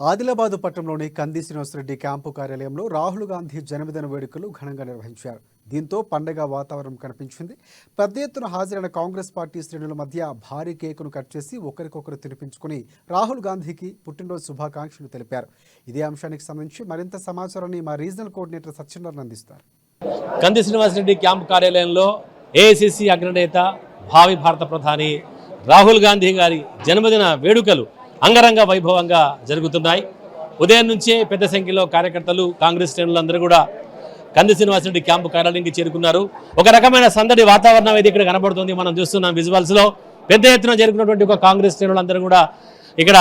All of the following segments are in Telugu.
ఆదిలాబాద్ పట్టణంలోని కంది శ్రీనివాసరెడ్డి క్యాంపు కార్యాలయంలో రాహుల్ గాంధీ జన్మదిన వేడుకలు ఘనంగా నిర్వహించారు. దీంతో పండగ వాతావరణం కనిపించింది. పెద్ద ఎత్తున హాజరైన కాంగ్రెస్ పార్టీ శ్రేణుల మధ్య భారీ కేకును కట్ చేసి ఒకరికొకరు తినిపించుకుని రాహుల్ గాంధీకి పుట్టినరోజు శుభాకాంక్షలు తెలిపారు. ఇదే అంశానికి సంబంధించి మరింత సమాచారాన్ని మా రీజనల్ కోఆర్డినేటర్ సత్యనారాయణ అందిస్తారు. కంది శ్రీనివాసరెడ్డి క్యాంపు కార్యాలయంలో ఏఐసిసి అగ్రనేత భావి భారత ప్రధాని రాహుల్ గాంధీ గారి జన్మదిన వేడుకలు అంగరంగ వైభవంగా జరుగుతున్నాయి. ఉదయం నుంచే పెద్ద సంఖ్యలో కార్యకర్తలు కాంగ్రెస్ శ్రేణులందరూ కూడా కంది శ్రీనివాసరెడ్డి క్యాంపు కార్యాలయానికి చేరుకున్నారు. ఒక రకమైన సందడి వాతావరణం అయితే ఇక్కడ కనబడుతుంది మనం చూస్తున్నాం విజువల్స్లో పెద్ద ఎత్తున జరుగుతున్నటువంటి ఒక కాంగ్రెస్ శ్రేణులందరూ కూడా ఇక్కడ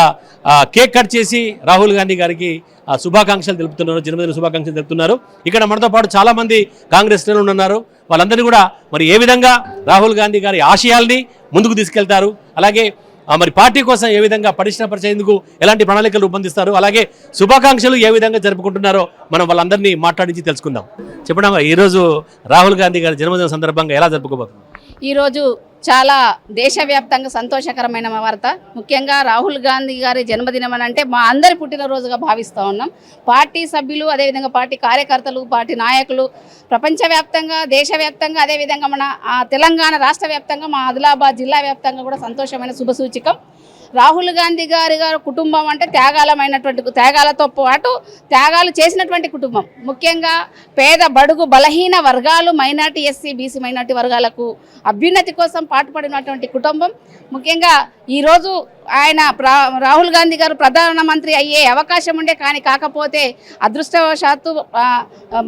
కేక్ కట్ చేసి రాహుల్ గాంధీ గారికి శుభాకాంక్షలు తెలుపుతున్నారు జన్మదిన శుభాకాంక్షలు తెలుపుతున్నారు. ఇక్కడ మనతో పాటు చాలామంది కాంగ్రెస్ శ్రేణులు ఉన్నారు. వాళ్ళందరినీ కూడా మరి ఏ విధంగా రాహుల్ గాంధీ గారి ఆశయాల్ని ముందుకు తీసుకెళ్తారు? అలాగే మరి పార్టీ కోసం ఏ విధంగా పరిశ్రమపరిచేందుకు ఎలాంటి ప్రణాళికలు రూపొందిస్తారు? అలాగే శుభాకాంక్షలు ఏ విధంగా జరుపుకుంటున్నారో మనం వాళ్ళందరినీ మాట్లాడించి తెలుసుకుందాం. చెప్పడం ఈరోజు రాహుల్ గాంధీ గారి జన్మదిన సందర్భంగా ఎలా జరుపుకోబోతున్నారు? ఈరోజు చాలా దేశవ్యాప్తంగా సంతోషకరమైన వార్త. ముఖ్యంగా రాహుల్ గాంధీ గారి జన్మదినం అని అంటే మా అందరి పుట్టినరోజుగా భావిస్తూ ఉన్నాం. పార్టీ సభ్యులు అదేవిధంగా పార్టీ కార్యకర్తలు పార్టీ నాయకులు ప్రపంచవ్యాప్తంగా దేశవ్యాప్తంగా అదేవిధంగా మన తెలంగాణ రాష్ట్ర వ్యాప్తంగా మా ఆదిలాబాద్ జిల్లా వ్యాప్తంగా కూడా సంతోషమైన శుభసూచకం రాహుల్ గాంధీ గారి గారి కుటుంబం అంటే త్యాగాలమైనటువంటి త్యాగాలతో పాటు త్యాగాలు చేసినటువంటి కుటుంబం. ముఖ్యంగా పేద బడుగు బలహీన వర్గాలు మైనార్టీ ఎస్సీ బీసీ మైనార్టీ వర్గాలకు అభ్యున్నతి కోసం పాటుపడినటువంటి కుటుంబం. ముఖ్యంగా ఈరోజు ఆయన ప్రా- రాహుల్ గాంధీ గారు ప్రధానమంత్రి అయ్యే అవకాశం ఉండే కానీ కాకపోతే అదృష్టవశాత్తు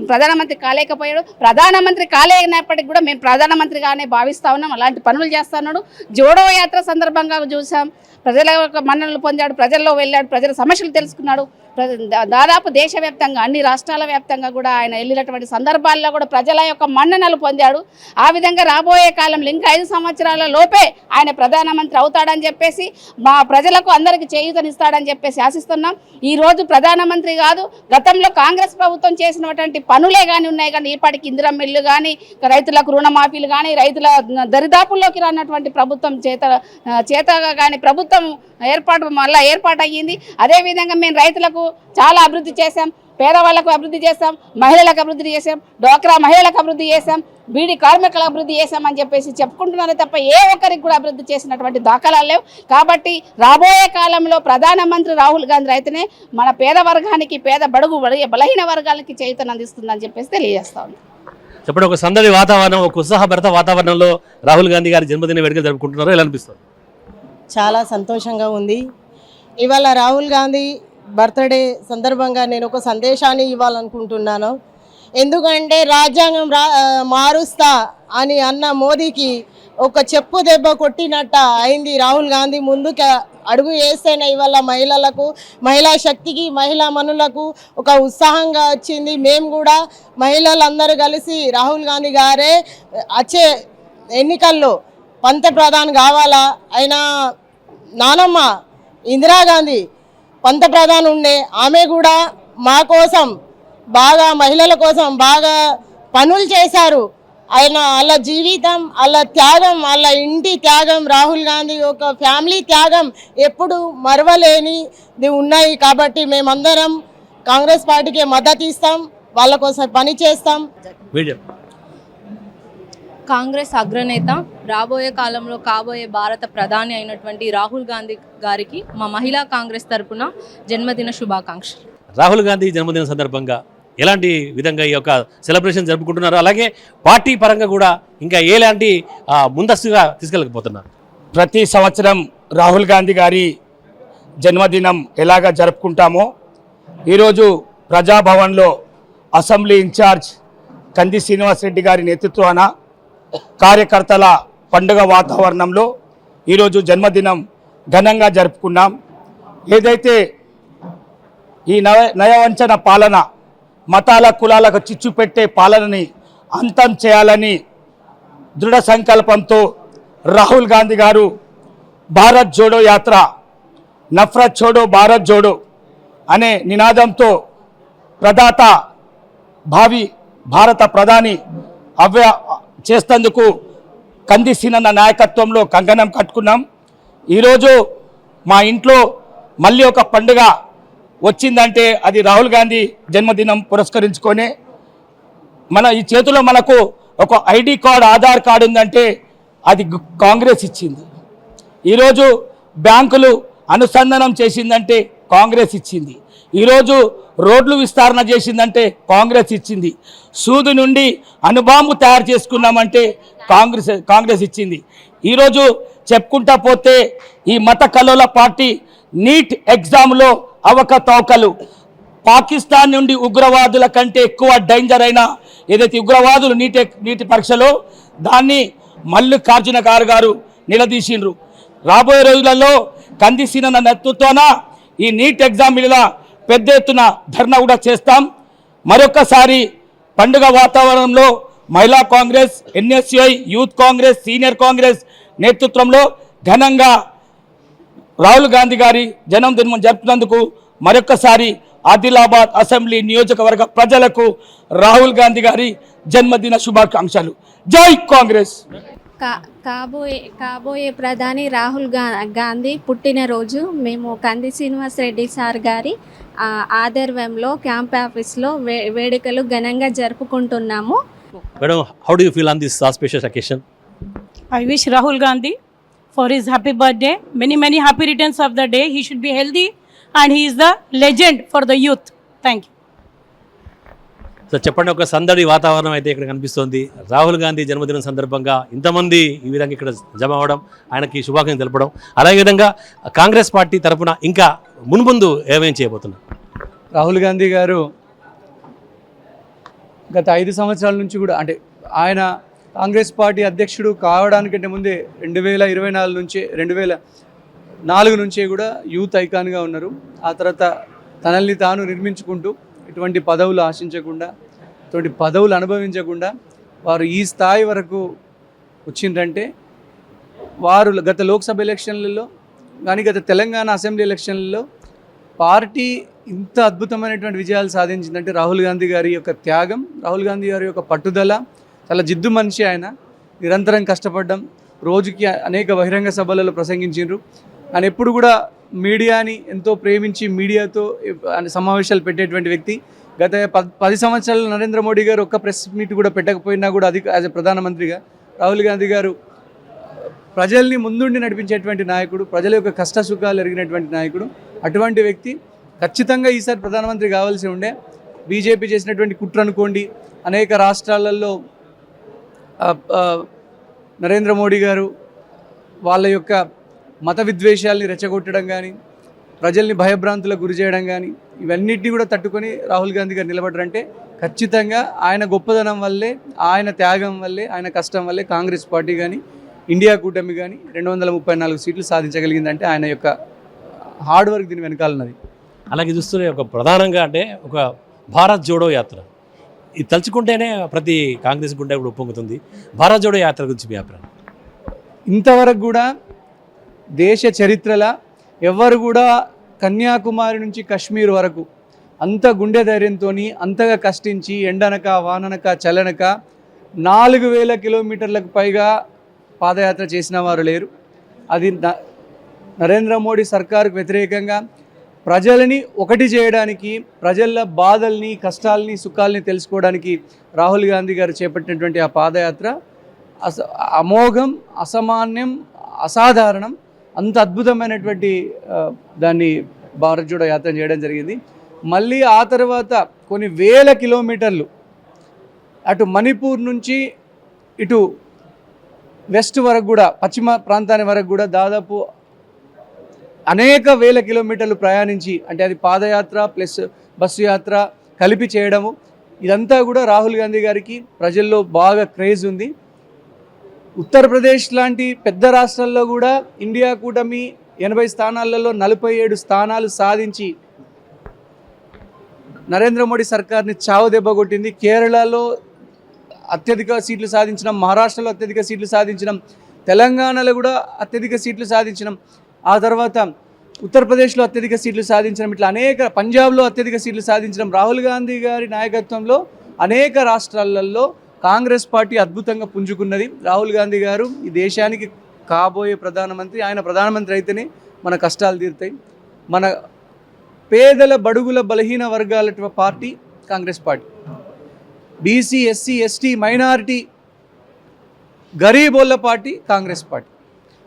ప్రధానమంత్రి కాలేకపోయాడు. ప్రధానమంత్రి కాలేనప్పటికి కూడా మేము ప్రధానమంత్రిగానే భావిస్తా ఉన్నాం. అలాంటి పనులు చేస్తున్నాడు జోడో యాత్ర సందర్భంగా చూసాం. ప్రజల యొక్క మన్ననలు పొందాడు ప్రజల్లో వెళ్ళాడు ప్రజల సమస్యలు తెలుసుకున్నాడు. దా- దాదాపు దేశవ్యాప్తంగా అన్ని రాష్ట్రాల వ్యాప్తంగా కూడా ఆయన వెళ్ళినటువంటి సందర్భాల్లో కూడా ప్రజల యొక్క మన్ననలు పొందాడు. ఆ విధంగా రాబోయే కాలంలో ఇంకా ఐదు సంవత్సరాల లోపే ఆయన ప్రధానమంత్రి అవుతాడని చెప్పేసి మా ప్రజలకు అందరికీ చేయూతనిస్తాడని చెప్పేసి ఆశిస్తున్నాం. ఈరోజు ప్రధానమంత్రి కాదు గతంలో కాంగ్రెస్ ప్రభుత్వం చేసినటువంటి పనులే కానీ ఉన్నాయి. కానీ ఇప్పటికి ఇందిరా మిల్లు కానీ రైతులకు రుణమాఫీలు కానీ రైతుల దరిదాపుల్లోకి రానటువంటి ప్రభుత్వం చేత చేతగా కానీ ప్రభుత్వం ఏర్పాటు మళ్ళీ ఏర్పాటు అయ్యింది. అదేవిధంగా మేము రైతులకు చాలా అభివృద్ధి చేశాం. పేదవాళ్ళకు అభివృద్ధి చేశాం. మహిళలకు అభివృద్ధి చేశాం. డోక్రా మహిళలకు అభివృద్ధి చేశాం. బీడీ కార్మికులకు అభివృద్ధి చేశామని చెప్పేసి చెప్పుకుంటున్నారు తప్ప ఏ ఒక్కరికి కూడా అభివృద్ధి చేసినటువంటి దాఖలాలు లేవు. కాబట్టి రాబోయే కాలంలో ప్రధానమంత్రి రాహుల్ గాంధీ రైతునే మన పేద వర్గానికి పేద బడుగు బలహీన వర్గాలకి చైతన్యం అందిస్తుందని చెప్పేసి తెలియజేస్తా ఉన్నాం. చెప్పండి ఒక సందడి వాతావరణం ఒక ఉత్సాహభరిత వాతావరణంలో రాహుల్ గాంధీ గారి జన్మదిన వేడుకలు జరుపుకుంటున్నారో ఎలా అనిపిస్తుంది? చాలా సంతోషంగా ఉంది. ఇవాళ రాహుల్ గాంధీ బర్త్డే సందర్భంగా నేను ఒక సందేశాన్ని ఇవ్వాలనుకుంటున్నాను. ఎందుకంటే రాజ్యాంగం రా మారుస్తా అని అన్న మోదీకి ఒక చెప్పు దెబ్బ కొట్టినట్ట అయింది రాహుల్ గాంధీ. ముందుకు అడుగు వేస్తేనే ఇవాళ మహిళలకు మహిళా శక్తికి మహిళా మనులకు ఒక ఉత్సాహంగా వచ్చింది. మేము కూడా మహిళలందరూ కలిసి రాహుల్ గాంధీ గారే వచ్చే ఎన్నికల్లో పంత ప్రధాని కావాలా? అయినా నానమ్మ ఇందిరాగాంధీ పంత ప్రధాని ఉండే ఆమె కూడా మా కోసం బాగా మహిళల కోసం బాగా పనులు చేశారు. ఆయన వాళ్ళ జీవితం వాళ్ళ త్యాగం వాళ్ళ ఇంటి త్యాగం రాహుల్ గాంధీ ఒక ఫ్యామిలీ త్యాగం ఎప్పుడు మరవలేనిది ఉన్నాయి. కాబట్టి మేమందరం కాంగ్రెస్ పార్టీకి మద్దతు ఇస్తాం వాళ్ళ కోసం పని చేస్తాం. కాంగ్రెస్ అగ్రనేత రాబోయే కాలంలో కాబోయే భారత ప్రధాని అయినటువంటి రాహుల్ గాంధీ గారికి మా మహిళా కాంగ్రెస్ తరపున జన్మదిన శుభాకాంక్షలు. రాహుల్ గాంధీ జన్మదిన సందర్భంగా ఎలాంటి విధంగా ఈ యొక్క సెలబ్రేషన్ జరుపుకుంటున్నారు అలాగే పార్టీ పరంగా కూడా ఇంకా ఎలాంటి ముందస్తుగా తీసుకెళ్ళకపోతున్నారు? ప్రతి సంవత్సరం రాహుల్ గాంధీ గారి జన్మదినం ఎలాగ జరుపుకుంటామో ఈరోజు ప్రజాభవన్లో అసెంబ్లీ ఇన్ఛార్జ్ కంది శ్రీనివాసరెడ్డి గారి నేతృత్వాన కార్యకర్తల పండుగ వాతావరణంలో ఈరోజు జన్మదినం ఘనంగా జరుపుకున్నాం. ఏదైతే ఈ నయ నయవంచన పాలన మతాల కులాలకు చిచ్చు పెట్టే పాలనని అంతం చేయాలని దృఢ సంకల్పంతో రాహుల్ గాంధీ గారు భారత్ జోడో యాత్ర నఫరత్ చోడో భారత్ జోడో అనే నినాదంతో ప్రదాత భావి భారత ప్రధాని అవ్య చేస్తందుకు కంది సీనన్న నాయకత్వంలో కంగనం కట్టుకున్నాం. ఈరోజు మా ఇంట్లో మళ్ళీ ఒక పండుగ వచ్చిందంటే అది రాహుల్ గాంధీ జన్మదినం పురస్కరించుకొనే మన ఈ చేతిలో మనకు ఒక ఐడి కార్డ్ ఆధార్ కార్డు ఉందంటే అది కాంగ్రెస్ ఇచ్చింది. ఈరోజు బ్యాంకులు అనుసంధానం చేసిందంటే కాంగ్రెస్ ఇచ్చింది. ఈరోజు రోడ్లు విస్తరణ చేసిందంటే కాంగ్రెస్ ఇచ్చింది. సూది నుండి అనుబాంబు తయారు చేసుకున్నామంటే కాంగ్రెస్ కాంగ్రెస్ ఇచ్చింది. ఈరోజు చెప్పుకుంటా పోతే ఈ మత కల్లోల పార్టీ నీట్ ఎగ్జామ్లో అవకతవకలు. పాకిస్తాన్ నుండి ఉగ్రవాదుల కంటే ఎక్కువ డేంజర్ అయిన ఏదైతే ఉగ్రవాదులు నీటి నీటి పరీక్షలో దాన్ని మల్లికార్జున గారు గారు నిలదీసిండ్రు. రాబోయే రోజులలో కందిసిన నేతృత్వాన ఈ నీట్ ఎగ్జామ్ మీద పెద్ద ఎత్తున ధర్నా కూడా చేస్తాం. మరొకసారి పండుగ వాతావరణంలో మహిళా Congress NSUI youth Congress senior Congress నేతృత్వంలో ఘనంగా రాహుల్ గాంధీ గారి జన్మదినం జరుపుతున్నందుకు మరొకసారి ఆదిలాబాద్ అసెంబ్లీ నియోజకవర్గ ప్రజలకు రాహుల్ గాంధీ గారి జన్మదిన శుభాకాంక్షలు. జై కాంగ్రెస్! కా కాబోయే కాబోయే ప్రధాని రాహుల్గా గాంధీ పుట్టినరోజు మేము కంది శ్రీనివాస్ రెడ్డి సార్ గారి ఆధ్వర్యంలో క్యాంప్ ఆఫీస్లో వే వేడుకలు ఘనంగా జరుపుకుంటున్నాము madam how do you feel on this auspicious occasion I wish Rahul Gandhi for his happy birthday. Many, many happy returns of the day. He should be healthy and he is the legend for the youth. Thank you. So చెప్పండి ఒక సందడి వాతావరణం అయితే ఇక్కడ కనిపిస్తోంది రాహుల్ గాంధీ జన్మదినం సందర్భంగా ఇంతమంది ఈ విధంగా ఇక్కడ జమ అవ్వడం ఆయనకి శుభాకాంక్షలు తెలపడం అలాగే విధంగా కాంగ్రెస్ పార్టీ తరపున ఇంకా మున్ముందు ఏమేం చేయబోతున్నారు? రాహుల్ గాంధీ గారు గత ఐదు సంవత్సరాల నుంచి కూడా అంటే ఆయన కాంగ్రెస్ పార్టీ అధ్యక్షుడు కావడానికంటే ముందే రెండు వేల ఇరవై నాలుగు నుంచి రెండు వేల నాలుగు నుంచే కూడా యూత్ ఐకాన్గా ఉన్నారు. ఆ తర్వాత తనల్ని తాను నిర్మించుకుంటూ ఎటువంటి పదవులు ఆశించకుండా ఇటువంటి పదవులు అనుభవించకుండా వారు ఈ స్థాయి వరకు వచ్చిందంటే వారు గత లోక్సభ ఎలక్షన్లలో కానీ గత తెలంగాణ అసెంబ్లీ ఎలక్షన్లలో పార్టీ ఇంత అద్భుతమైనటువంటి విజయాలు సాధించిందంటే రాహుల్ గాంధీ గారి యొక్క త్యాగం రాహుల్ గాంధీ గారి యొక్క పట్టుదల చాలా జిద్దు మనిషి ఆయన. నిరంతరం కష్టపడడం రోజుకి అనేక బహిరంగ సభలలో ప్రసంగించారు ఆయన ఎప్పుడు కూడా మీడియాని ఎంతో ప్రేమించి మీడియాతో సమావేశాలు పెట్టేటువంటి వ్యక్తి. గత పద్ పది సంవత్సరాలు నరేంద్ర మోడీ గారు ఒక్క ప్రెస్ మీట్ కూడా పెట్టకపోయినా కూడా అది యాజ్ ఎ ప్రధానమంత్రిగా రాహుల్ గాంధీ గారు ప్రజల్ని ముందుండి నడిపించేటువంటి నాయకుడు ప్రజల యొక్క కష్ట సుఖాలు ఎరిగినటువంటి నాయకుడు అటువంటి వ్యక్తి ఖచ్చితంగా ఈసారి ప్రధానమంత్రి కావాల్సి ఉండే. బీజేపీ చేసినటువంటి కుట్ర అనుకోండి అనేక రాష్ట్రాలలో నరేంద్ర మోడీ గారు వాళ్ళ యొక్క మత విద్వేషాల్ని రెచ్చగొట్టడం కానీ ప్రజల్ని భయభ్రాంతులకు గురి చేయడం కానీ ఇవన్నిటిని కూడా తట్టుకొని రాహుల్ గాంధీ గారు నిలబడ్డారంటే ఖచ్చితంగా ఆయన గొప్పదనం వల్లే ఆయన త్యాగం వల్లే ఆయన కష్టం వల్లే కాంగ్రెస్ పార్టీ కానీ ఇండియా కూటమి కానీ రెండు వందల ముప్పై నాలుగు సీట్లు సాధించగలిగిందంటే ఆయన యొక్క హార్డ్ వర్క్ దీని వెనకాలన్నది. అలాగే చూస్తూనే ఒక ప్రధానంగా అంటే ఒక భారత్ జోడో యాత్ర. ఇది తలుచుకుంటేనే ప్రతి కాంగ్రెస్ గుండె కూడా ఉప్పొంగుతుంది. భారత్ జోడో యాత్ర గురించి మీ అభిప్రాయం? ఇంతవరకు కూడా దేశ చరిత్రల ఎవరు కూడా కన్యాకుమారి నుంచి కశ్మీర్ వరకు అంత గుండె ధైర్యంతో అంతగా కష్టించి ఎండనక వాననక చలనక నాలుగు వేల కిలోమీటర్లకు పైగా పాదయాత్ర చేసిన వారు లేరు. అది నరేంద్ర మోడీ సర్కారుకు వ్యతిరేకంగా ప్రజలని ఒకటి చేయడానికి ప్రజల బాధల్ని కష్టాల్ని సుఖాల్ని తెలుసుకోవడానికి రాహుల్ గాంధీ గారు చేపట్టినటువంటి ఆ పాదయాత్ర అస అమోఘం అసామాన్యం అసాధారణం అంత అద్భుతమైనటువంటి దాన్ని భారత్ జోడో యాత్ర చేయడం జరిగింది. మళ్ళీ ఆ తర్వాత కొన్ని వేల కిలోమీటర్లు అటు మణిపూర్ నుంచి ఇటు వెస్ట్ వరకు కూడా పశ్చిమ ప్రాంతాన్ని వరకు కూడా దాదాపు అనేక వేల కిలోమీటర్లు ప్రయాణించి అంటే అది పాదయాత్ర ప్లస్ బస్సు యాత్ర కలిపి చేయడము. ఇదంతా కూడా రాహుల్ గాంధీ గారికి ప్రజల్లో బాగా క్రేజ్ ఉంది. ఉత్తరప్రదేశ్ లాంటి పెద్ద రాష్ట్రాల్లో కూడా ఇండియా కూటమి ఎనభై స్థానాలలో నలభై ఏడు స్థానాలు సాధించి నరేంద్ర మోడీ సర్కార్ని చావు దెబ్బ కొట్టింది. కేరళలో అత్యధిక సీట్లు సాధించడం మహారాష్ట్రలో అత్యధిక సీట్లు సాధించడం తెలంగాణలో కూడా అత్యధిక సీట్లు సాధించడం ఆ తర్వాత ఉత్తరప్రదేశ్లో అత్యధిక సీట్లు సాధించడం ఇట్లా అనేక పంజాబ్లో అత్యధిక సీట్లు సాధించడం రాహుల్ గాంధీ గారి నాయకత్వంలో అనేక రాష్ట్రాలలో కాంగ్రెస్ పార్టీ అద్భుతంగా పుంజుకున్నది. రాహుల్ గాంధీ గారు ఈ దేశానికి కాబోయే ప్రధానమంత్రి. ఆయన ప్రధానమంత్రి అయితేనే మన కష్టాలు తీరుతాయి. మన పేదల బడుగుల బలహీన వర్గాల party Congress party. BC SC ST minority గరీబోళ్ళ party Congress party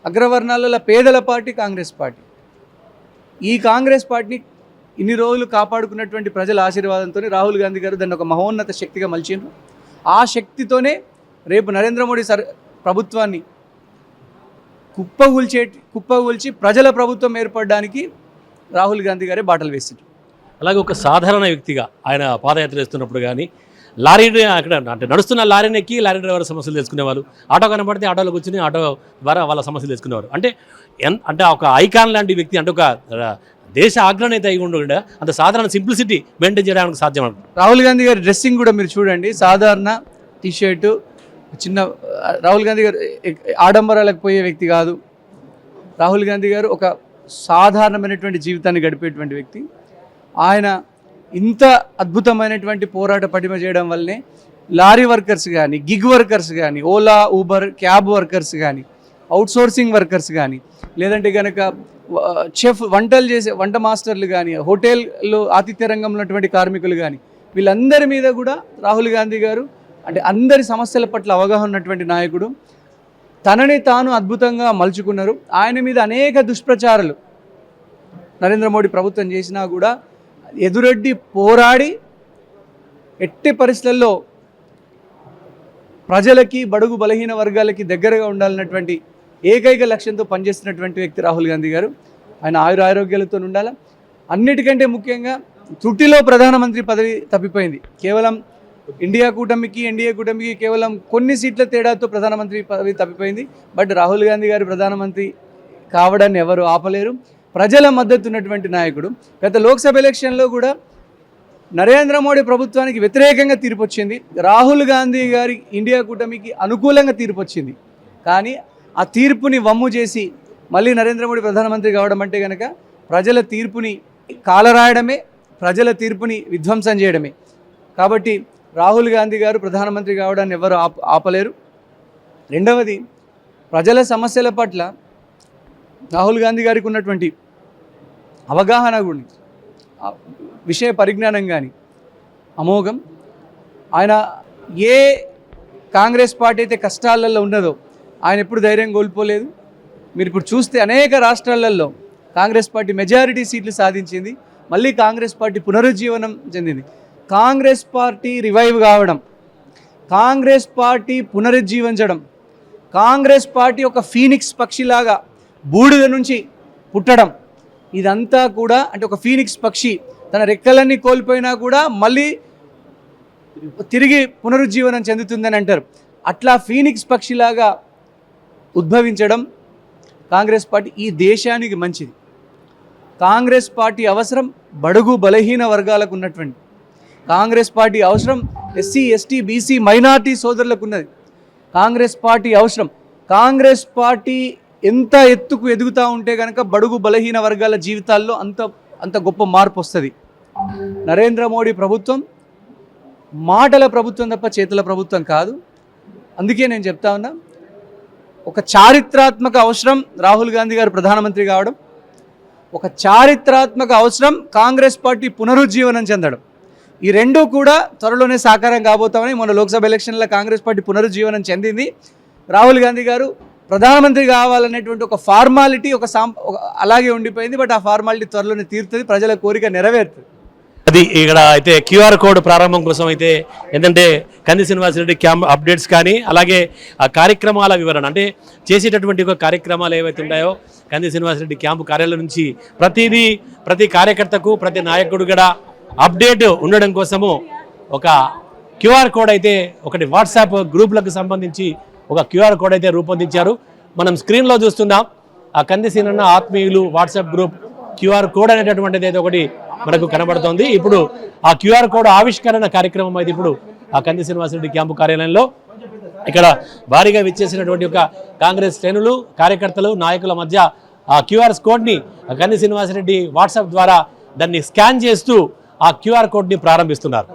అగ్రవర్ణాల పేదల పార్టీ కాంగ్రెస్ పార్టీ. ఈ కాంగ్రెస్ పార్టీని ఇన్ని రోజులు కాపాడుకున్నటువంటి ప్రజల ఆశీర్వాదంతో రాహుల్ గాంధీ గారు దాన్ని ఒక మహోన్నత శక్తిగా మలిచిండ్రు. ఆ శక్తితోనే రేపు నరేంద్ర మోడీ సర్ ప్రభుత్వాన్ని కుప్పగూల్చే కుప్పగూల్చి ప్రజల ప్రభుత్వం ఏర్పడడానికి రాహుల్ గాంధీ గారే బాటలు వేసిండ్రు. అలాగే ఒక సాధారణ వ్యక్తిగా ఆయన పాదయాత్ర చేస్తున్నప్పుడు కానీ లారీ అక్కడ అంటే నడుస్తున్న లారీని ఎక్కి లారీ డ్రైవర్ సమస్యలు తెలుసుకునేవాళ్ళు. ఆటో కనబడితే ఆటోలో కూర్చుని ఆటో ద్వారా వాళ్ళ సమస్యలు తెలుసుకునేవారు. అంటే ఎన్ అంటే ఒక ఐకాన్ లాంటి వ్యక్తి అంటే ఒక దేశ ఆగ్రహణీయత అయి ఉండకుండా అంత సాధారణ సింప్లిసిటీ మెయింటైన్ చేయడానికి సాధ్యం రాహుల్ గాంధీ గారి డ్రెస్సింగ్ కూడా మీరు చూడండి. సాధారణ టీషర్టు చిన్న రాహుల్ గాంధీ గారు ఆడంబరాలకు పోయే వ్యక్తి కాదు. రాహుల్ గాంధీ గారు ఒక సాధారణమైనటువంటి జీవితాన్ని గడిపేటువంటి వ్యక్తి. ఆయన ఇంత అద్భుతమైనటువంటి పోరాట పటిమ చేయడం వల్లనే లారీ వర్కర్స్ కానీ గిగ్ వర్కర్స్ కానీ ఓలా ఊబర్ క్యాబ్ వర్కర్స్ కానీ అవుట్సోర్సింగ్ వర్కర్స్ కానీ లేదంటే కనుక చెఫ్ వంటలు చేసే వంట మాస్టర్లు కానీ హోటల్లో ఆతిథ్య రంగంలో ఉన్నటువంటి కార్మికులు కానీ వీళ్ళందరి మీద కూడా రాహుల్ గాంధీ గారు అంటే అందరి సమస్యల పట్ల అవగాహన ఉన్నటువంటి నాయకుడు. తనని తాను అద్భుతంగా మలుచుకున్నారు. ఆయన మీద అనేక దుష్ప్రచారాలు నరేంద్ర మోడీ ప్రభుత్వం చేసినా కూడా ఎదురొడ్డి పోరాడి ఎట్టి పరిస్థితుల్లో ప్రజలకి బడుగు బలహీన వర్గాలకి దగ్గరగా ఉండాలన్నటువంటి ఏకైక లక్ష్యంతో పనిచేస్తున్నటువంటి వ్యక్తి రాహుల్ గాంధీ గారు. ఆయన ఆయుర ఆరోగ్యాలతో ఉండాలి? అన్నిటికంటే ముఖ్యంగా తుటిలో ప్రధానమంత్రి పదవి తప్పిపోయింది. కేవలం ఇండియా కూటమికి ఎన్డీఏ కూటమికి కేవలం కొన్ని సీట్ల తేడాతో ప్రధానమంత్రి పదవి తప్పిపోయింది. బట్ రాహుల్ గాంధీ గారు ప్రధానమంత్రి కావడాన్ని ఎవరు ఆపలేరు. ప్రజల మద్దతు ఉన్నటువంటి నాయకుడు. గత లోక్సభ ఎలక్షన్లో కూడా నరేంద్ర మోడీ ప్రభుత్వానికి వ్యతిరేకంగా తీర్పు వచ్చింది రాహుల్ గాంధీ గారి ఇండియా కూటమికి అనుకూలంగా తీర్పు వచ్చింది కానీ ఆ తీర్పుని వమ్ము చేసి మళ్ళీ నరేంద్ర మోడీ ప్రధానమంత్రి కావడం అంటే కనుక ప్రజల తీర్పుని కాలరాయడమే ప్రజల తీర్పుని విధ్వంసం చేయడమే. కాబట్టి రాహుల్ గాంధీ గారు ప్రధానమంత్రి కావడాన్ని ఎవరు ఆప ఆపలేరు. రెండవది ప్రజల సమస్యల పట్ల రాహుల్ గాంధీ గారికి ఉన్నటువంటి అవగాహన గురించి విషయ పరిజ్ఞానం కానీ అమోఘం ఆయన ఏ కాంగ్రెస్ పార్టీ అయితే కష్టాలలో ఉన్నదో ఆయన ఎప్పుడు ధైర్యం కోల్పోలేదు. మీరు ఇప్పుడు చూస్తే అనేక రాష్ట్రాలలో కాంగ్రెస్ పార్టీ మెజారిటీ సీట్లు సాధించింది. మళ్ళీ కాంగ్రెస్ పార్టీ పునరుజ్జీవనం చెందింది. కాంగ్రెస్ పార్టీ రివైవ్ కావడం కాంగ్రెస్ పార్టీ పునరుజ్జీవించడం కాంగ్రెస్ పార్టీ ఒక ఫీనిక్స్ పక్షిలాగా బూడిద నుంచి పుట్టడం. ఇదంతా కూడా అంటే ఒక ఫీనిక్స్ పక్షి తన రెక్కలన్నీ కోల్పోయినా కూడా మళ్ళీ తిరిగి పునరుజ్జీవనం చెందుతుందని అంటారు. అట్లా ఫీనిక్స్ పక్షిలాగా ఉద్భవించడం కాంగ్రెస్ పార్టీ ఈ దేశానికి మంచిది. కాంగ్రెస్ పార్టీ అవసరం బడుగు బలహీన వర్గాలకు ఉన్నటువంటి. కాంగ్రెస్ పార్టీ అవసరం ఎస్సీ ఎస్టీ బీసీ మైనార్టీ సోదరులకు ఉన్నది. కాంగ్రెస్ పార్టీ అవసరం. కాంగ్రెస్ పార్టీ ఎంత ఎత్తుకు ఎదుగుతూ ఉంటే కనుక బడుగు బలహీన వర్గాల జీవితాల్లో అంత అంత గొప్ప మార్పు వస్తుంది. నరేంద్ర మోడీ ప్రభుత్వం మాటల ప్రభుత్వం తప్ప చేతుల ప్రభుత్వం కాదు. అందుకే నేను చెప్తా ఉన్నా ఒక చారిత్రాత్మక అవసరం రాహుల్ గాంధీ గారు ప్రధానమంత్రి కావడం ఒక చారిత్రాత్మక అవసరం కాంగ్రెస్ పార్టీ పునరుజ్జీవనం చెందడం. ఈ రెండూ కూడా త్వరలోనే సాకారం కాబోతామని మొన్న లోక్సభ ఎలక్షన్లో కాంగ్రెస్ పార్టీ పునరుజ్జీవనం చెందింది రాహుల్ గాంధీ గారు. ప్రధానమంత్రి కావాలనేటువంటి ఒక ఫార్మాలిటీ ఒక సాం అలాగే ఉండిపోయింది. బట్ ఆ ఫార్మాలిటీ త్వరలోనే తీరుతుంది. ప్రజల కోరిక నెరవేరుతుంది. అది ఇక్కడ అయితే క్యూఆర్ కోడ్ ప్రారంభం కోసం అయితే ఏంటంటే కంది శ్రీనివాసరెడ్డి క్యాంప్ అప్డేట్స్ కానీ అలాగే ఆ కార్యక్రమాల వివరణ అంటే చేసేటటువంటి ఒక కార్యక్రమాలు ఏవైతే ఉన్నాయో కంది శ్రీనివాసరెడ్డి క్యాంపు కార్యాలయం నుంచి ప్రతిదీ ప్రతి కార్యకర్తకు ప్రతి నాయకుడు కూడా అప్డేట్ ఉండడం కోసము ఒక క్యూఆర్ కోడ్ అయితే ఒకటి వాట్సాప్ గ్రూపులకు సంబంధించి ఒక క్యూఆర్ కోడ్ అయితే రూపొందించారు. మనం స్క్రీన్లో చూస్తున్నాం. ఆ కంది సీనన్న ఆత్మీయులు వాట్సాప్ గ్రూప్ క్యూఆర్ కోడ్ అనేటటువంటిది అయితే ఒకటి మనకు కనబడుతోంది. ఇప్పుడు ఆ క్యూఆర్ కోడ్ ఆవిష్కరణ కార్యక్రమం అయితే ఇప్పుడు ఆ కంది శ్రీనివాసరెడ్డి క్యాంపు కార్యాలయంలో ఇక్కడ భారీగా విచ్చేసినటువంటి ఒక కాంగ్రెస్ శ్రేణులు కార్యకర్తలు నాయకుల మధ్య ఆ క్యూఆర్ కోడ్ని కంది శ్రీనివాసరెడ్డి వాట్సాప్ ద్వారా దాన్ని స్కాన్ చేస్తూ ఆ క్యూఆర్ కోడ్ని ప్రారంభిస్తున్నారు.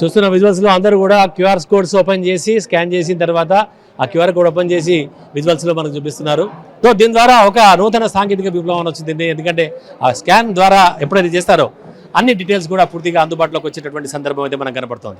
చూస్తున్న విజువల్స్లో అందరూ కూడా క్యూఆర్ కోడ్స్ ఓపెన్ చేసి స్కాన్ చేసిన తర్వాత ఆ క్యూఆర్ కోడ్ ఓపెన్ చేసి విజువల్స్లో మనకు చూపిస్తున్నారు. సో దీని ద్వారా ఒక నూతన సాంకేతిక విప్లవం వచ్చింది ఎందుకంటే ఆ స్కాన్ ద్వారా ఎప్పుడైతే చేస్తారో అన్ని డీటెయిల్స్ కూడా పూర్తిగా అందుబాటులోకి వచ్చేటటువంటి సందర్భం అయితే మనకు కనపడుతోంది.